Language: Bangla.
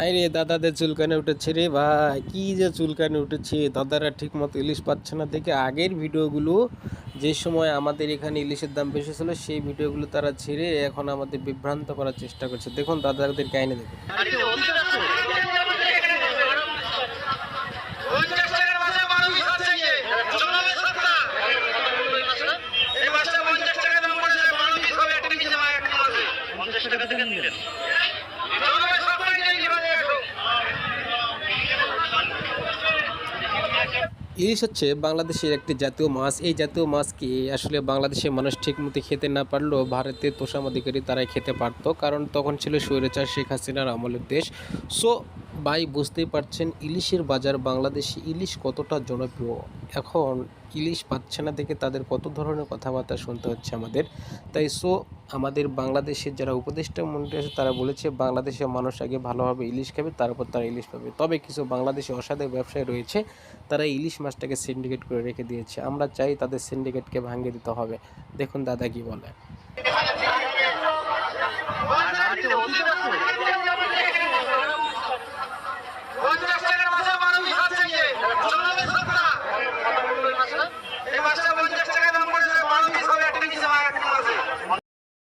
হাই রে দাদাদের চুলকানে উঠেছে রে ভাই কি যে চুলকানে উঠেছে দাদারা ঠিক মতো ইলিশ পাচ্ছে না দেখে আগের ভিডিওগুলো যে সময় আমাদের এখানে ইলিশের দাম বেশি ছিল সেই ভিডিওগুলো তারা ছেড়ে এখন আমাদের বিভ্রান্ত করার চেষ্টা করছে। দেখুন দাদাদের কাহিনী দেখুন। পঞ্চাশ টাকার মাসে। বারো পিস হচ্ছে গিয়ে চল্লিশ সপ্তাহ এই মাসটা পঞ্চাশ টাকা দাম পড়ছে বারো পিস হবে একটা পিস আমার একটা মাসে পঞ্চাশ টাকা থেকে নিলেন চল্লিশ সপ্তাহ নিয়ে জীবনে একশো ইলিশ হচ্ছে বাংলাদেশের একটি জাতীয় মাছ। এই জাতীয় মাছকে আসলে বাংলাদেশের মানুষ ঠিক মতো খেতে না পারলেও ভারতের তোষাম অধিকারী তারাই খেতে পারতো? কারণ তখন ছিল স্বৈরাচার শেখ হাসিনার আমলের দেশ সো, ভাই, বুঝতেই পারছেন ইলিশের বাজার বাংলাদেশে ইলিশ কতটা জনপ্রিয়? এখন ইলিশ পাচ্ছে না দেখে তাদের কত ধরনের কথাবার্তা শুনতে হচ্ছে আমাদের। তাই সো আমাদের বাংলাদেশের যারা উপদেষ্টা মন্ত্রী আছে, তারা বলেছে বাংলাদেশের মানুষ আগে ভালোভাবে ইলিশ খাবে, তারপর তারা ইলিশ পাবে। তবে কিছু বাংলাদেশে অসাধু ব্যবসায় রয়েছে, তারা ইলিশ মাছটাকে সিন্ডিকেট করে রেখে দিয়েছে। আমরা চাই তাদের সিন্ডিকেটকে ভাঙিয়ে দিতে হবে। দেখুন দাদা কি বলে।